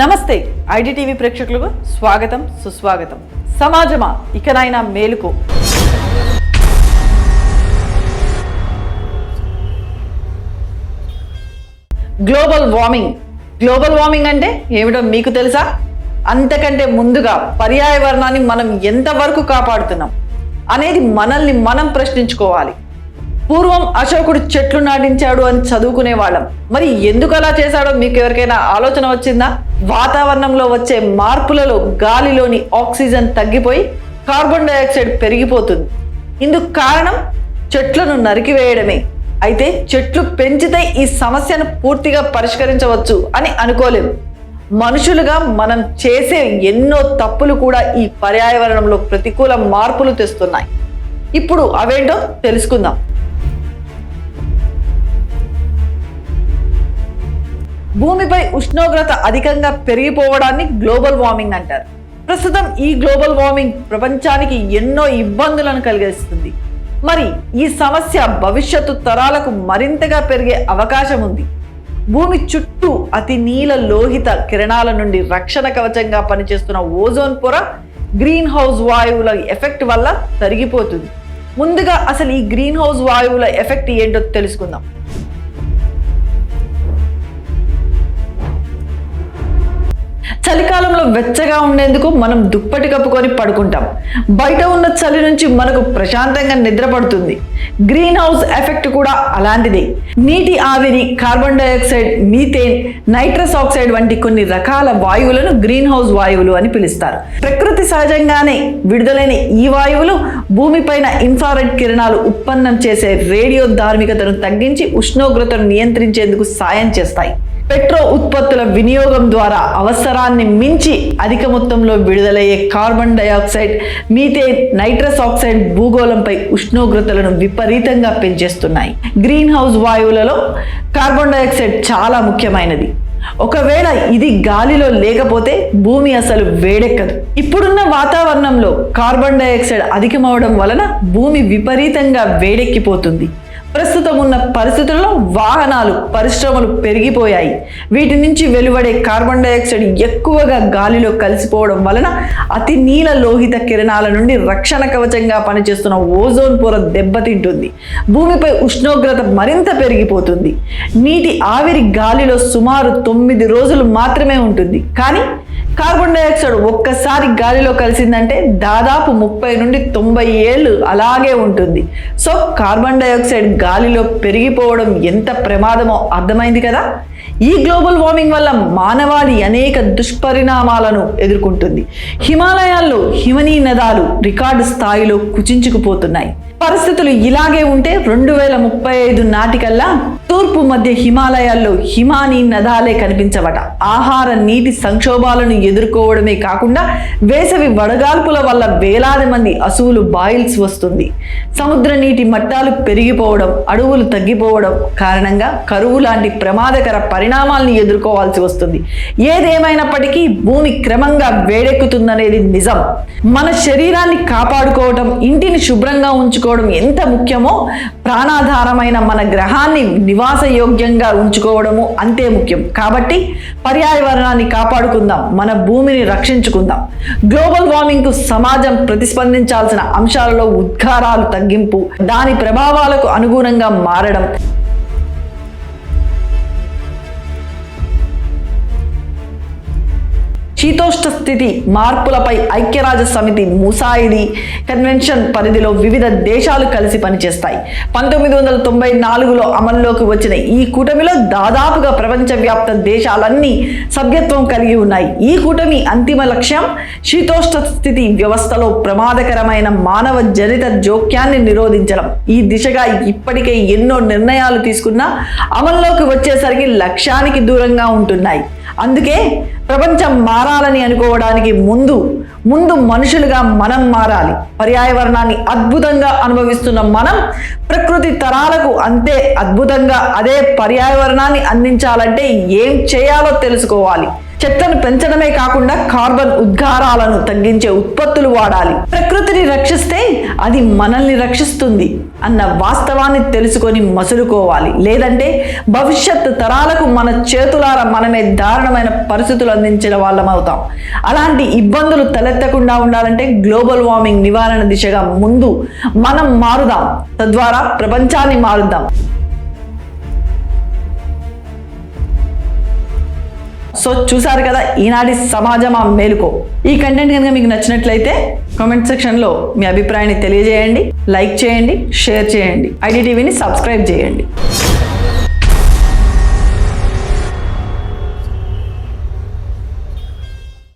నమస్తే ఐడిటీవీ ప్రేక్షకులకు స్వాగతం సుస్వాగతం. సమాజమా ఇకనైనా మేలుకో. Global warming. గ్లోబల్ వార్మింగ్ అంటే ఏమిటో మీకు తెలుసా? అంతకంటే ముందుగా పర్యావరణాన్ని మనం ఎంతవరకు కాపాడుతున్నాం అనేది మనల్ని మనం ప్రశ్నించుకోవాలి. పూర్వం అశోకుడు చెట్లు నాటించాడు అని చదువుకునే వాళ్ళం మరి ఎందుకు అలా చేశాడో మీకు ఎవరికైనా ఆలోచన వచ్చిందా? వాతావరణంలో వచ్చే మార్పులలో గాలిలోని ఆక్సిజన్ తగ్గిపోయి కార్బన్ డైఆక్సైడ్ పెరిగిపోతుంది. ఇందుకు కారణం చెట్లను నరికివేయడమే. అయితే చెట్లు పెంచితే ఈ సమస్యను పూర్తిగా పరిష్కరించవచ్చు అని అనుకోలేము మనుషులుగా మనం చేసే ఎన్నో తప్పులు కూడా ఈ పర్యావరణంలో ప్రతికూల మార్పులు తెస్తున్నాయి. ఇప్పుడు అవేంటో తెలుసుకుందాం. భూమిపై ఉష్ణోగ్రత అధికంగా పెరిగిపోవడాన్ని గ్లోబల్ వార్మింగ్ అంటారు. ప్రస్తుతం ఈ గ్లోబల్ వార్మింగ్ ప్రపంచానికి ఎన్నో ఇబ్బందులను కలిగిస్తుంది. మరి ఈ సమస్య భవిష్యత్తు తరాలకు మరింతగా పెరిగే అవకాశం ఉంది. భూమి చుట్టూ అతి నీల లోహిత కిరణాల నుండి రక్షణ కవచంగా పనిచేస్తున్న ఓజోన్ పొర గ్రీన్ హౌస్ వాయువుల ఎఫెక్ట్ వల్ల తరిగిపోతుంది. ముందుగా అసలు ఈ గ్రీన్ హౌస్ వాయువుల ఎఫెక్ట్ ఏంటో తెలుసుకుందాం. చలికాలంలో వెచ్చగా ఉండేందుకు మనం దుప్పటి కప్పుకొని పడుకుంటాం. బయట ఉన్న చలి నుంచి మనకు ప్రశాంతంగా నిద్ర పడుతుంది. గ్రీన్ హౌస్ ఎఫెక్ట్ కూడా అలాంటిదే. నీటి ఆవిరి carbon dioxide methane nitrous oxide వంటి కొన్ని రకాల వాయువులను గ్రీన్ హౌస్ వాయువులు అని పిలుస్తారు. ప్రకృతి సహజంగానే విడుదలైన ఈ వాయువులు భూమిపైన ఇన్ఫ్రారెడ్ కిరణాలు ఉత్పన్నం చేసే రేడియో ధార్మికతను తగ్గించి ఉష్ణోగ్రతను నియంత్రించేందుకు సాయం చేస్తాయి. పెట్రో ఉత్పత్తుల వినియోగం ద్వారా అవసరాన్ని మించి అధిక మొత్తంలో విడుదలయ్యే carbon dioxide methane nitrous oxide భూగోళంపై ఉష్ణోగ్రతలను విపరీతంగా పెంచేస్తున్నాయి. గ్రీన్ హౌస్ వాయువులలో కార్బన్ డైఆక్సైడ్ చాలా ముఖ్యమైనది. ఒకవేళ ఇది గాలిలో లేకపోతే భూమి అసలు వేడెక్కదు. ఇప్పుడున్న వాతావరణంలో కార్బన్ డైఆక్సైడ్ అధికమవడం వలన భూమి విపరీతంగా వేడెక్కిపోతుంది. ప్రస్తుతం ఉన్న పరిస్థితుల్లో వాహనాలు పరిశ్రమలు పెరిగిపోయాయి. వీటి నుంచి వెలువడే కార్బన్ డైఆక్సైడ్ ఎక్కువగా గాలిలో కలిసిపోవడం వలన అతి నీల లోహిత కిరణాల నుండి రక్షణ కవచంగా పనిచేస్తున్న ఓజోన్ పొర దెబ్బతింటుంది. భూమిపై ఉష్ణోగ్రత మరింత పెరిగిపోతుంది. నీటి ఆవిరి గాలిలో సుమారు తొమ్మిది రోజులు మాత్రమే ఉంటుంది. కానీ కార్బన్ డైఆక్సైడ్ ఒక్కసారి గాలిలో కలిసిందంటే దాదాపు ముప్పై నుండి తొంభై ఏళ్ళు అలాగే ఉంటుంది. సో కార్బన్ డైఆక్సైడ్ గాలిలో పెరిగిపోవడం ఎంత ప్రమాదమో అర్థమైంది కదా? ఈ గ్లోబల్ వార్మింగ్ వల్ల మానవాళి అనేక దుష్పరిణామాలను ఎదుర్కొంటుంది. హిమాలయాల్లో హిమనీ నదాలు రికార్డు స్థాయిలో కుచించుకుపోతున్నాయి. పరిస్థితులు ఇలాగే ఉంటే రెండు వేల ముప్పై ఐదు నాటికల్లా తూర్పు మధ్య హిమాలయాల్లో హిమానీ నదాలే కనిపించవట. ఆహార నీటి సంక్షోభాలను ఎదుర్కోవడమే కాకుండా వేసవి వడగాల్పుల వల్ల వేలాది మంది అసువులు బాయిల్స్ వస్తుంది. సముద్ర నీటి మట్టాలు పెరిగిపోవడం అడవులు తగ్గిపోవడం కారణంగా కరువు లాంటి ప్రమాదకర పరిణామాలను ఎదుర్కోవాల్సి వస్తుంది. ఏదేమైనప్పటికీ భూమి క్రమంగా వేడెక్కుతుందనేది నిజం. మన శరీరాన్ని కాపాడుకోవడం ఇంటిని శుభ్రంగా ఉంచుకోవడం ఎంత ముఖ్యమో ప్రాణాధారమైన మన గ్రహాన్ని నివాసయోగ్యంగా ఉంచుకోవడము అంతే ముఖ్యం. కాబట్టి పర్యావరణాన్ని కాపాడుకుందాం మన భూమిని రక్షించుకుందాం. గ్లోబల్ వార్మింగ్కు సమాజం ప్రతిస్పందించాల్సిన అంశాలలో ఉద్గారాలు తగ్గింపు దాని ప్రభావాలకు అనుగుణంగా మారడం శీతోష్ణ స్థితి మార్పులపై ఐక్యరాజ్య సమితి ముసాయిది కన్వెన్షన్ పరిధిలో వివిధ దేశాలు కలిసి పనిచేస్తాయి. పంతొమ్మిది వందల తొంభై నాలుగులో అమల్లోకి వచ్చిన ఈ కూటమిలో దాదాపుగా ప్రపంచవ్యాప్త దేశాలన్నీ సభ్యత్వం కలిగి ఉన్నాయి. ఈ కూటమి అంతిమ లక్ష్యం శీతోష్ణ స్థితి వ్యవస్థలో ప్రమాదకరమైన మానవ జనిత జోక్యాన్ని నిరోధించడం. ఈ దిశగా ఇప్పటికే ఎన్నో నిర్ణయాలు తీసుకున్నా అమల్లోకి వచ్చేసరికి లక్ష్యానికి దూరంగా ఉంటున్నాయి. అందుకే ప్రపంచం మారాలని అనుకోవడానికి ముందు ముందు మనుషులుగా మనం మారాలి. పర్యావరణాన్ని అద్భుతంగా అనుభవిస్తున్న మనం ప్రకృతి తరాలకు అంతే అద్భుతంగా అదే పర్యావరణాన్ని అందించాలంటే ఏం చేయాలో తెలుసుకోవాలి. చెట్లను పెంచడమే కాకుండా కార్బన్ ఉద్గారాలను తగ్గించే ఉత్పత్తులు వాడాలి. ప్రకృతిని రక్షిస్తే అది మనల్ని రక్షిస్తుంది అన్న వాస్తవాన్ని తెలుసుకొని మసులుకోవాలి. లేదంటే భవిష్యత్ తరాలకు మన చేతులారా మనమే దారుణమైన పరిస్థితులు అందించిన వాళ్ళం అవుతాం. అలాంటి ఇబ్బందులు తలెత్తకుండా ఉండాలంటే గ్లోబల్ వార్మింగ్ నివారణ దిశగా ముందు మనం మారుదాం. తద్వారా ప్రపంచాన్ని మారుద్దాం. సో చూసారు కదా ఈనాటి సమాజం ఆ మేలుకో. ఈ కంటెంట్ కనుక మీకు నచ్చినట్లయితే కామెంట్ సెక్షన్లో మీ అభిప్రాయాన్ని తెలియజేయండి లైక్ చేయండి షేర్ చేయండి. ఐడిటీవీని సబ్స్క్రైబ్ చేయండి.